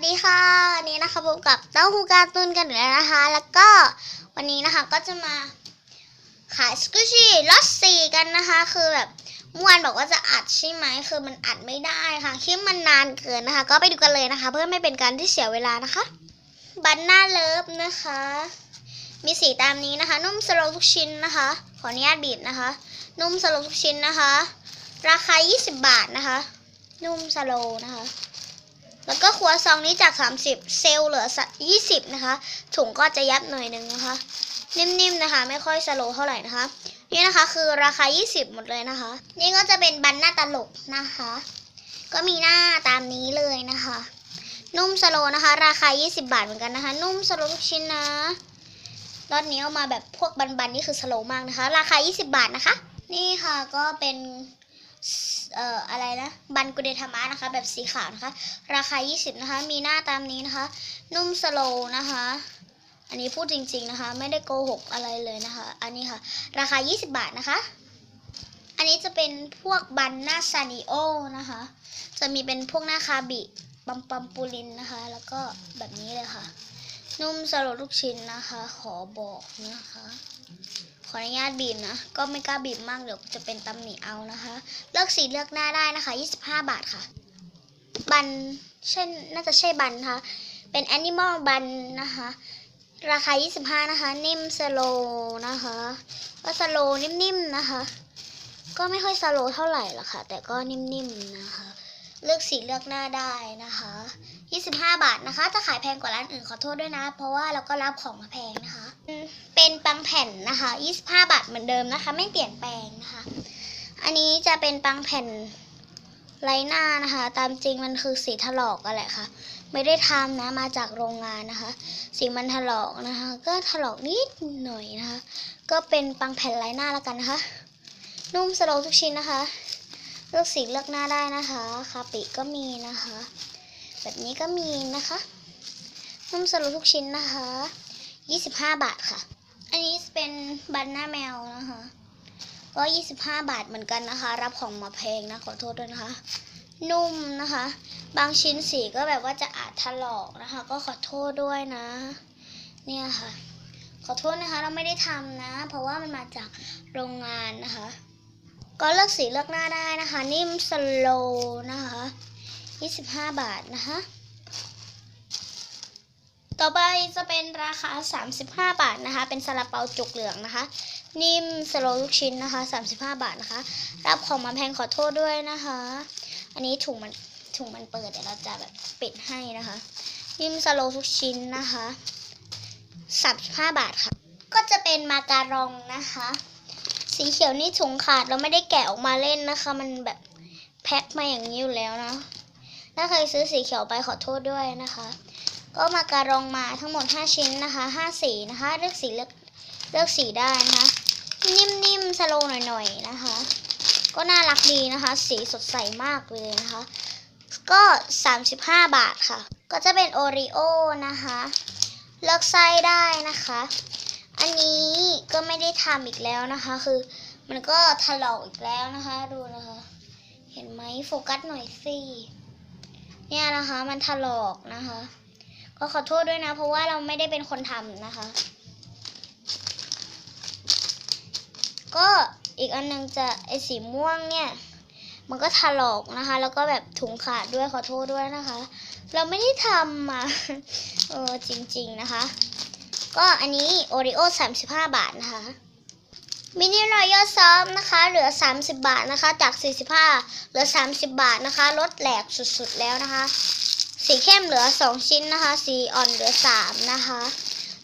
วัสดีค่ะวันนี้นะคะพบกับเต้าหู้การ์ตูนกันอีกแล้วนะคะ แล้วก็วันนี้นะคะก็จะมาขายสกูชี่ล็อตสี่กันนะคะ คือแบบเมื่อวานบอกว่าจะอัดใช่ไหมคือมันอัดไม่ได้ค่ะคลิปมันนานเกินนะคะ ก็ไปดูกันเลยนะคะ เพื่อไม่เป็นการที่เสียเวลานะคะบันหน้าเลิฟนะคะ มีสีตามนี้นะคะ นุ่มสโลว์ทุกชิ้นนะคะ ขออนุญาตบีบนะคะ นุ่มสโลว์ทุกชิ้นนะคะ ราคา 20 บาทนะคะ นุ่มสโลว์นะคะ แล้วก็ครัวซองนี้จาก 30 เซลล์เหลือสัก20 นะคะ ถุงก็จะยับหน่อยหนึ่งนะคะ นิ่มๆนะคะ ไม่ค่อยสโลว์เท่าไหร่นะคะ นี่นะคะคือราคา 20 หมดเลยนะคะ นี่ก็จะเป็นบันหน้าตลกนะคะ ก็มีหน้าตามนี้เลยนะคะ นุ่มสโลว์นะคะ ราคา 20 บาทเหมือนกันนะคะ นุ่มสโลว์ทุกชิ้นนะรอบนี้เอามาแบบพวกบันๆนี่คือสโลว์มากนะคะ ราคา 20 บาทนะคะ นี่ค่ะก็เป็น เอ่ออะไรนะบันกุเดธรรมะนะคะ แบบสีขาวนะคะ ราคา 20 นะคะ มีหน้าตามนี้นะคะ นุ่มสโลว์นะคะ อันนี้พูดจริง ๆนะคะ ไม่ได้โกหกอะไรเลยนะคะ อันนี้ค่ะ ราคา 20 บาทนะคะ อันนี้จะเป็นพวกบันหน้าซานิโอนะคะ จะมีเป็นพวกหน้าคาบิ ปัมปัมปูลินนะคะ แล้วก็แบบนี้เลยค่ะ นุ่มสโลว์ลูกชิ้นนะคะ ขอบอกนะคะ ขออนุญาตบีบนะ ก็ไม่กล้าบีบมากเดี๋ยวจะเป็นตำหนิเอานะคะ เลือกสีเลือกหน้าได้นะคะ 25 บาทค่ะ บันเช่นน่าจะใช่บันนะคะ เป็นแอนิมอลบันนะคะ ราคา 25 นะคะ นิ่มสโลนะคะ ก็สโลนิ่มๆนะคะ ก็ไม่ค่อยสโลเท่าไหร่หรอกค่ะ แต่ก็นิ่มๆนะคะ เลือกสีเลือกหน้าได้นะคะ 25 บาทนะคะ จะขายแพงกว่าร้านอื่นขอโทษด้วยนะ เพราะว่าเราก็รับของมาแพงนะคะ เป็นปังแผ่นนะคะ 25 บาทเหมือนเดิมนะคะ ไม่เปลี่ยนแปลงนะคะ อันนี้จะเป็นปังแผ่นไรหน้านะคะ ตามจริงมันคือสีถลอกกันแหละค่ะ ไม่ได้ทำนะ มาจากโรงงานนะคะ สีมันถลอกนะคะ ก็ถลอกนิดหน่อยนะคะ ก็เป็นปังแผ่นไรหน้าแล้วกันนะคะ นุ่มสโลว์ทุกชิ้นนะคะ เลือกสีเลือกหน้าได้นะคะ คาปิก็มีนะคะ แบบนี้ก็มีนะคะนุ่มสโลทุกชิ้นนะคะ 25 บาทค่ะ อันนี้เป็นบันหน้าแมวนะคะ ก็ 25 บาทเหมือนกันนะคะ รับของมาแพงนะขอโทษด้วยนะคะ นุ่มนะคะ บางชิ้นสีก็แบบว่าจะอาจถลอกนะคะ ก็ขอโทษด้วยนะ เนี่ยค่ะ ขอโทษนะคะ เราไม่ได้ทำนะ เพราะว่ามันมาจากโรงงานนะคะ ก็เลือกสีเลือกหน้าได้นะคะ นิ่มสโลนะคะ 25 บาทนะคะ ต่อไปจะเป็นราคา 35 บาทนะคะ เป็นซาลาเปาจุกเหลืองนะคะ นิ่มสโลลูกชิ้นนะคะ 35 บาทนะคะ รับของมาแพงขอโทษด้วยนะคะ อันนี้ถุงมันถุงมันเปิดเดี๋ยวเราจะแบบปิดให้นะคะ นิ่มสโลทุกชิ้นนะคะ35 บาทค่ะ ก็จะเป็นมาการองนะคะ สีเขียวนี่ถุงขาดเราไม่ได้แกะออกมาเล่นนะคะ มันแบบแพ็คมาอย่างนี้อยู่แล้วนะ ถ้าใครซื้อสีเขียวไปขอโทษด้วยนะคะ ก็มาการองมาทั้งหมด 5 ชิ้นนะคะ5สีนะคะเลือกสีเลือกเลือกสีได้นะคะ นิ่มๆสโลว์หน่อยๆนะคะ ก็น่ารักดีนะคะ สีสดใสมากเลยนะคะ ก็ 35 บาทค่ะ ก็จะเป็นโอริโอนะคะ เลือกไส้ได้นะคะ อันนี้ก็ไม่ได้ทำอีกแล้วนะคะ คือมันก็ถลอกอีกแล้วนะคะ ดูนะคะ เห็นไหมโฟกัสหน่อยสิ เนี่ยนะคะ มันถลอกนะคะ ก็ขอโทษด้วยนะ เพราะว่าเราไม่ได้เป็นคนทำนะคะ ก็อีกอันหนึงจะไอสีม่วงเนี่ยมันก็ถลอกนะคะ แล้วก็แบบถุงขาดด้วยขอโทษด้วยนะคะ เราไม่ได้ทำมาเออจริง ๆนะคะ ก็อันนี้โอริโอ35 บาทนะคะ มินิรอยัลซอฟนะคะ เหลือ 30 บาทนะคะ จาก 45 เหลือ 30 บาทนะคะ ลดแหลกสุดๆแล้วนะคะ สีเข้มเหลือ 2 ชิ้นนะคะ สีอ่อนเหลือ 3 นะคะ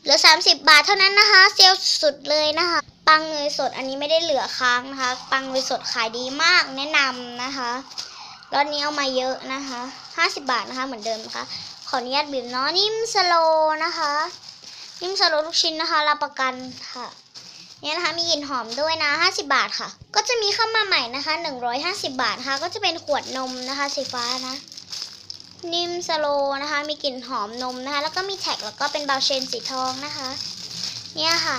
เหลือ 30 บาทเท่านั้นนะคะ เซลล์สุดเลยนะคะ ปังเนยสดอันนี้ไม่ได้เหลือค้างนะคะ ปังเนยสดขายดีมากแนะนำนะคะรอบนี้เอามาเยอะนะคะ 50 บาทนะคะเหมือนเดิมนะคะ ขออนุญาตบีบเนาะนิ่มสโลนะคะ นิ่มสโลว์ทุกชิ้นนะคะรับประกันค่ะ เนี่ยนะคะมีกลิ่นหอมด้วยนะ 50 บาทค่ะ ก็จะมีเข้ามาใหม่นะคะ 150 บาทนะคะก็จะเป็นขวดนมนะคะสีฟ้านะ นิ่มสโลนะคะ มีกลิ่นหอมนมนะคะ แล้วก็มีแท็กแล้วก็เป็นเบลเชนสีทองนะคะ เนี่ยค่ะ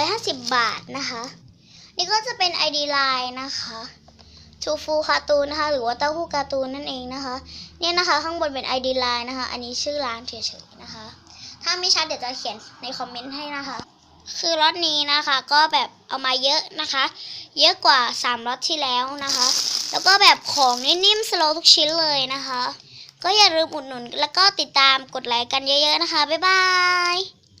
150 บาทนะคะ นี่ก็จะเป็น ID Line นะคะทูฟูการ์ตูนนะคะ หรือว่าเต้าหู้การ์ตูนนั่นเองนะคะ เนี่ยนะคะ ข้างบนเป็น ID Line นะคะ อันนี้ชื่อร้านเฉยๆนะคะ ถ้าไม่ชัดเดี๋ยวจะเขียนในคอมเมนต์ให้นะคะ คือรถนี้นะคะ ก็แบบเอามาเยอะนะคะ เยอะกว่า3รถที่แล้วนะคะ แล้วก็แบบของนี่นิ่มสโลว์ทุกชิ้นเลยนะคะ ก็อย่าลืมอุดหนุน แล้วก็ติดตามกดไลค์กันเยอะ ๆนะคะ บ๊ายบาย